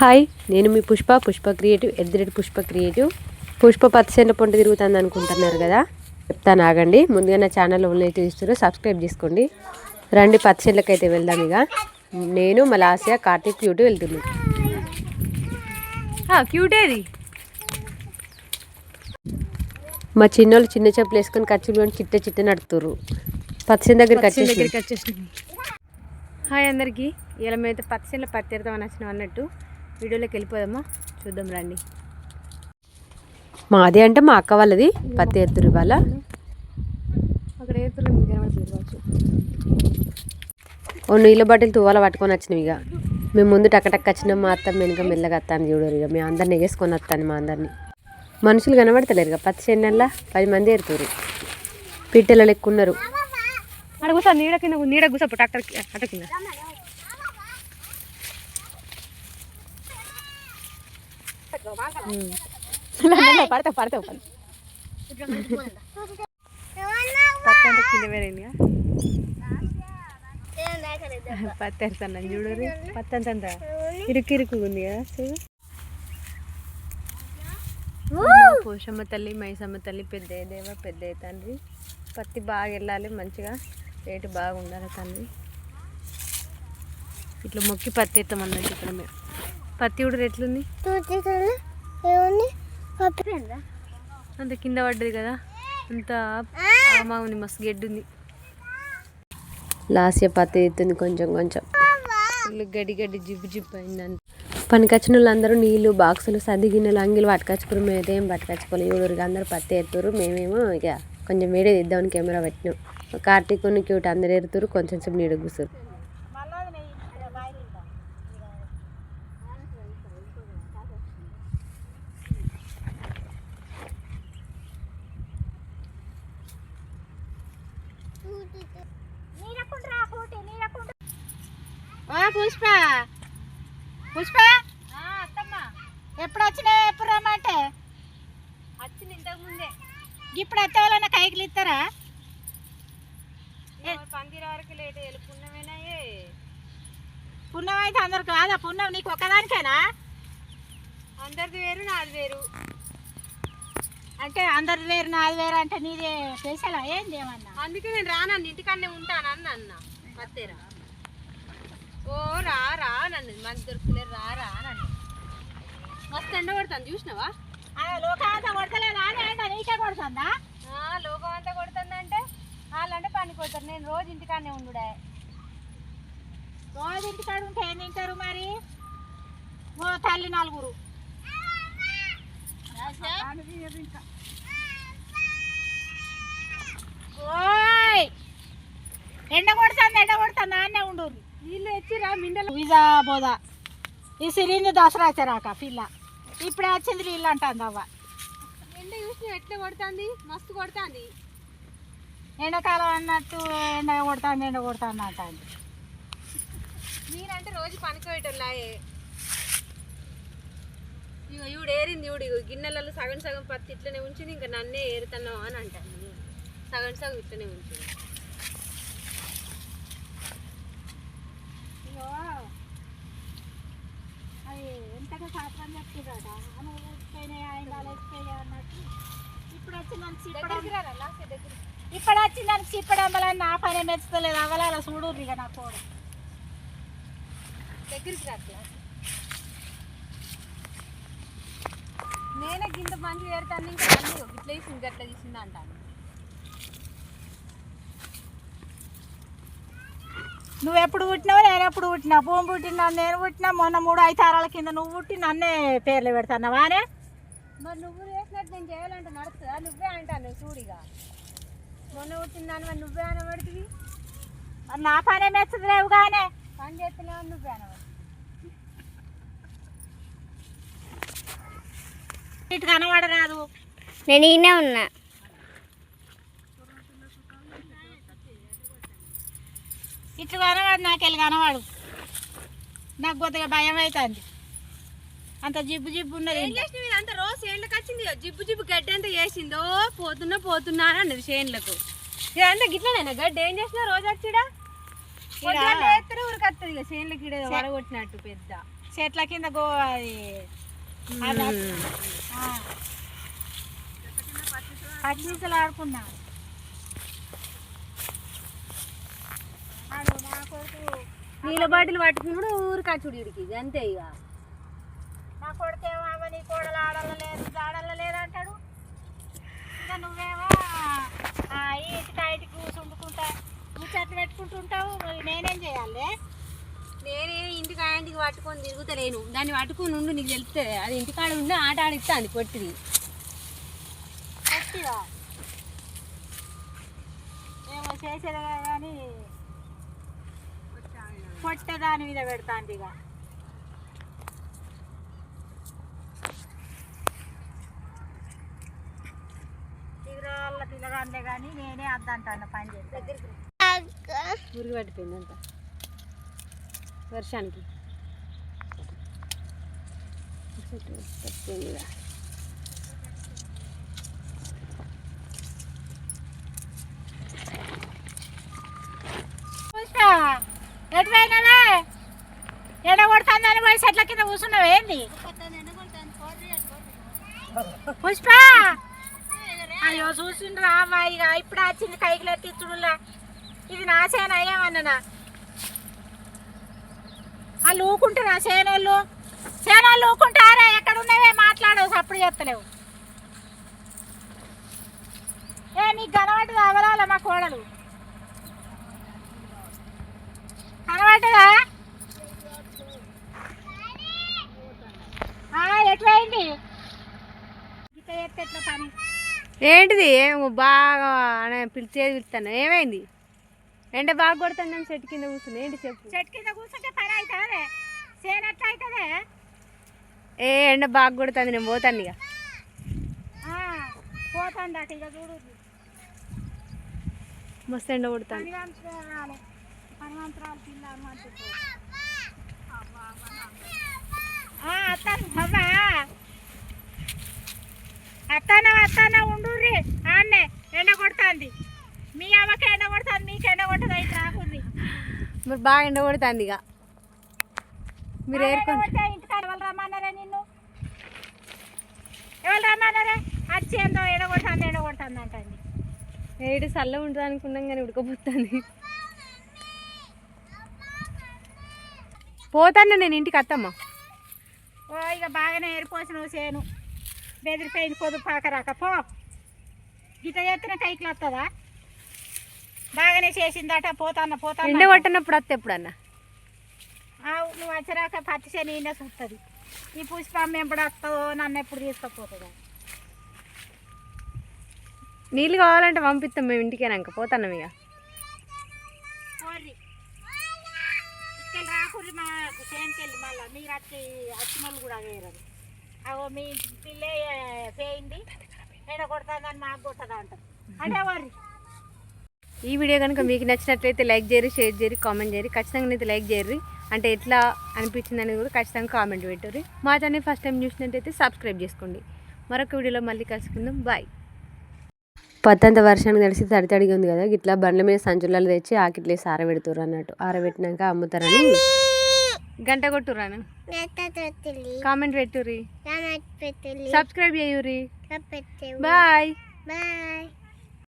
Hi నేను మీ Pushpa Pushpa creative Eddireddy Pushpa creative. Pushpa పచ్చసేన పొంట తిరుగుతుంది అనుకుంటున్నారు కదా? చెప్తాను ఆగండి. ముందుగా నా ఛానల్ ఓన్లీ చూస్తారు సబ్స్క్రైబ్ చేసుకోండి. రండి పచ్చసేళ్ళకి అయితే వెళ్దాం ఇక. నేను మలాసియా కార్తీక్ క్యూటీ వెళ్తున్నాను క్యూట్ ఏది? మా చిన్నోళ్ళు చిన్న చెప్పులు వేసుకొని ఖర్చు చిట్ట చిట్ట దగ్గరికి పచ్చని వచ్చేసి దగ్గరికి హాయ్ అందరికీ. ఇలా మేమైతే పచ్చనిలో పత్తి ఎడతామని వచ్చినాం అన్నట్టు. వీడియోలోకి వెళ్ళిపోదామా? చూద్దాం రండి. మాది అంటే మా అక్క వాళ్ళది పత్తి ఎత్తురు ఇవాళ. అక్కడ కావచ్చు. ఓ నీళ్ళ బాటిల్ తువ్వాల పట్టుకొని వచ్చినాం ఇక. మేము ముందు టక్కటక్క వచ్చినాం మా అత్త వెనుక మెల్లగా వస్తాను చూడరు ఇక. మేము అందరిని ఎగేసుకొని వస్తాను మా అందరిని. మనుషులు కనబడతలేరు ఇక పత్తి చెన్నెల్లా పది మంది ఎరుతురు పిట్టెల లెక్క ఉన్నారు. అక్కడ కూర్చో నీడ కింద నీడ కూర్చోపు ట్రాక్టర్ అట కింద. పడతావు పడతావు పడతావు పత్తి అంతా కింద వేరేంది పత్తి ఎడతాను చూడరు పత్తి అంత అంత ఇరుకు ఇరుకు ఉంది కదా చూడు పోషమ్మ తల్లి మైసమ్మ తల్లి పెద్ద దేవ పెద్ద తండ్రి. పత్తి బాగా వెళ్ళాలి మంచిగా రేటు బాగా ఉండాలి తండ్రి. ఇట్లా మొక్కి పత్తి ఎత్తామన్నట్టు ఇక్కడ మేము పత్తి కూడా ఎట్లుంది? అంత కింద పడ్డది కదా అంత ఆమా ఉంది మస్తు గడ్డి ఉంది. లాస్య పత్తి ఎత్తుంది కొంచెం కొంచెం. ఫుల్ గడ్డి గడ్డి జిబ్బు జిబ్బు అయింది అంత. పనికొచ్చిన వాళ్ళందరూ నీళ్ళు బాక్సులు సర్ది గిన్నెలు అంగిలు పట్టుకొచ్చుకురు మేమైతే ఏం పట్టుకొచ్చుకోలేదు. ఎవరికి అందరూ పత్తి ఎత్తురు మేమేమో ఇక కొంచెం వీడియో తీద్దామని కెమెరా పెట్టినాం. కార్తీక్ క్యూట్ అందరు ఎరుతురు కొంచెం సేపు నీడ కూర్చురు. పుష్ప. పుష్ప? ఎప్పుడు వచ్చినా ఎప్పుడు రమ్మంటే? వచ్చింది ఇంతకు ముందే ఇప్పుడు అత్తే వాళ్ళన్న కైకిలు ఇస్తారా? పందిర వరకు లేట్ వెళ్ళుకున్నామేనాయే పుణ్యం అయితే అందరు కాదా పుణ్యం నీకు ఒక్కదానికేనా? అందరిది వేరు నాది వేరు. అంటే అందరి వేరు నాది వేరు అంటే నీదే స్పెషల్? ఏంది ఏమన్నా? అందుకే నేను రానన్న ఇంటికన్నే ఉంటాను అన్న అన్న. పత్తేరా ఓ రా రా నన్ను. మంచి దొరుకుతలే రా రా నన్ను. మస్తు ఎండ కొడతాను చూసినావా? ఆ లోకాంతా కొడతలేదా అంటే నీకే కొడుతుందా? లోకం అంతా కొడుతుందంటే వాళ్ళంటే పని కొడతారు నేను రోజు ఇంటికాన్నే ఉండుడే. రోజు ఇంటికాడ ఉంటే ఏం తింటారు మరి? ఓ తల్లి నలుగురు. ఓయ్! ఎండ కొడుతుంది ఎండ కొడుతుంది నాన్నే ఉండు. నీళ్ళు ఎచ్చిరా మిండలు. వీజా బోదా. ఈ సిరింది దసరా వచ్చారాక పిల్ల ఇప్పుడే వచ్చింది నీళ్ళు అంటుంది అవ్వ. ఎండ చూసిన ఎట్లా కొడుతుంది? మస్తు కొడుతుంది. ఎండాకాలం అన్నట్టు ఎండ కొడుతుంది ఎండ కొడుతుంది అంటుంది. మీరంటే రోజు పనికోయటోళ్ళాయే ఇగో ఈవిడ ఏరింది ఈవిడ ఇగో గిన్నెలలో సగం సగం పత్తి ఇట్లనే ఉంచింది ఇంకా నన్నే ఏరుతున్నావు అని అంటాను సగం సగం ఇట్లనే ఉంచింది. అది ఎంతగా శాస్త్రం చెప్తుందట అని ఊసిపోయినాయి ఆయన అన్నట్టు. ఇప్పుడు వచ్చి నన్ను చిప్పడం ఇప్పుడు వచ్చి నన్ను చిప్పడంబలని నా పని మెచ్చుతలేదు అవ్వలేదా చూడు ఇక నా కోడు దగ్గరికి రా నేనే గింత మంచి ఏరుతాను ఇంకా అన్నీ ఇట్లా గట్ల తీసింది అంటాను నువ్వు ఎప్పుడు పుట్టినావు నేను ఎప్పుడు పుట్టినా? భూమి పుట్టినా నేను పుట్టినా? మొన్న మూడు ఐదు తరాల కింద నువ్వు పుట్టి నన్నే పేర్లు పెడతాన్నావానే మరి నువ్వు చేసినట్టు నేను చేయాలంటే నడుస్తుందా? నువ్వే అంటాను చూడిగా మొన్న పుట్టిందాని మరి నువ్వే అనబడుతుంది మరి నా పనే మెచ్చలేవు కానీ పని చేస్తున్నావు నువ్వే అనబడుతుంది ఇటు కనబడరాదు. నేను ఈయనే ఉన్నా. ఇటు కనవాడు నాకెళ్ళి కనవాడు నాకు కొద్దిగా భయం అవుతుంది. అంత జిబ్బు జిబ్బు ఉన్నది ఏం చేసినావు? ఇదంతా రోజు చేనులకు వచ్చింది జిబ్బు జిబ్బు గడ్డి అంతా చేసిందో పోతున్నా పోతున్నా అని అన్నది చేనులకు. ఇదంతా గిట్లనేనా గడ్డి ఏం చేసినా రోజు వచ్చిడా? లేస్తారు ఊరికి వస్తుంది ఇక చేనులకి ఈడ వడగొట్టినట్టు పెద్ద. చెట్ల కింద గో అది పచ్చిమిర్చలు ఆడుకున్నా. నీళ్ళ బాటిల్ పట్టుకున్నాడు ఊరికి చూడు ఇడికి అంతే ఇక. నా కొడుకేమో అవ్వ నీ కోడలు ఆడల్ల లేదు ఆడల్ల లేదు అంటాడు. ఇంకా నువ్వేమో ఇటుక ఇటుకు కూసుండుకుంటా ముచ్చట్లు పెట్టుకుంటుంటావు నేనేం చేయాలి? నేనే ఇంటికి ఆ ఇంటికి పట్టుకొని తిరుగుతలేను. దాన్ని పట్టుకొని ఉండు నీకు తెలుస్తుంది. అది ఇంటికాడ ఉండి ఆట ఆడిస్తాను కొట్టిది గట్టిగా ఏమో చేసేది కానీ పొట్టే దాని మీద పెడతాంది ఇక. పిల్లగాందే కానీ నేనే అద్దంటాను పని చేస్తే. మురిగి పట్టిపోయింది అంత. వర్షానికి. పట్టిపోయింది ఇక. పుష్ప కొడుతుందని పోయి చెట్ల కింద కూర్చున్నావు? ఏంది? పుష్ప? అయ్యో చూసిండ్రా అమ్మా ఇక ఇప్పుడు వచ్చింది కైకి లెట్టించుడులా ఇది నా సేన ఏమన్నా వాళ్ళు ఊకుంటారా సేనోళ్ళు. సేనోళ్ళు ఊకుంటారా? ఎక్కడ ఉన్నవే మాట్లాడవు అప్పుడు చెప్తలేవు. ఏ నీకు కనబడి అవలాల మా కోడలు? కనబడ్డదా ఎటు ఏంటిది? ఏమో బాగా అని పిలిచేది పిలుస్తాను. ఏమైంది? ఎండ బాగా కొడుతుందని చెట్టు కింద కూర్చుంది ఏంటి చెప్పు? చెట్టు కింద కూర్చుంటే పని అవుతుందే చేను ఎట్లా అవుతుందే ఏ ఎండ బాగా కొడుతుంది నేను పోతాను ఇక. పోతాండి అటు ఇక చూడు. మస్తు ఎండ అనుమంటుంది అత్తాను అవ్వా. అత్తాన అత్తాన ఉండుర్రి. ఆన్నే ఎండ కొడుతుంది. మీ అవ్వకి ఎండ కొడుతుంది మీకు ఎండ కొడుతుంది అయితే రాకుంది. మరి బాగా ఎండ కొడుతుంది ఇక. మీరు ఏరుకోండి. ఇంటికాడ ఎవరు రమ్మన్నారా నిన్ను? ఎవరు రమ్మన్నారా? వచ్చి ఏందో ఎండ కొడుతుంది ఎండ కొడుతుంది అంటుంది. ఏడు చల్ల ఉంటుంది అనుకున్నాం కానీ ఉడకపోతుంది. పోతాను నేను ఇంటికి అత్తమ్మ. ఓ ఇక బాగానే ఏరిపోసిన చేను. బెదిరిపోయింది కొద్దు పాకరాక పో. గిట ఎత్తిన కైకి వస్తుందా బాగానే చేసిందట పోతాన్న ఎండ పోతాన్న కొట్టనప్పుడు అత్త ఎప్పుడన్నా? ఆవు, నువ్వు వచ్చరాక పత్తి శని చూస్తుంది ఈ పుష్పం ఎప్పుడు వస్తుందో నన్ను ఎప్పుడు తీసుకుపోతుందా. నీళ్ళు కావాలంటే పంపిస్తాం మేము ఇంటికేనాక పోతాం ఇక. మా చేనుకెళ్ళి మళ్ళీ. మీరు వచ్చి వాళ్ళు కూడా వేయరు అగో మీ పిల్లే పోయింది ఎండ కొడుతుందని మాకు కొట్టదా అంటారు అంటే వర్రి ఈ వీడియో కనుక మీకు నచ్చినట్లయితే లైక్ చేయరు షేర్ చేయరు కామెంట్ చేయరు. ఖచ్చితంగా అయితే లైక్ చేయరు. అంటే ఎట్లా అనిపించింది అనేది కూడా ఖచ్చితంగా కామెంట్ పెట్టరు. మా ఛానల్ ఫస్ట్ టైం చూసినట్టయితే సబ్స్క్రైబ్ చేసుకోండి. మరొక వీడియోలో మళ్ళీ కలుసుకుందాం. బాయ్ పత్తంత వర్షానికి తడిసి తడి తడిగా ఉంది కదా ఇట్లా బండ్ల మీద సంచులలో తెచ్చి ఆకిట్లేసి ఆరబెడుతుర్రు అన్నట్టు. ఆరబెట్టినాక అమ్ముతారని. గంట కొట్టురాను కామెంట్ పెట్టుర్రి. సబ్స్క్రైబ్ చేయుర్రి. పెట్టు బాయ్ బాయ్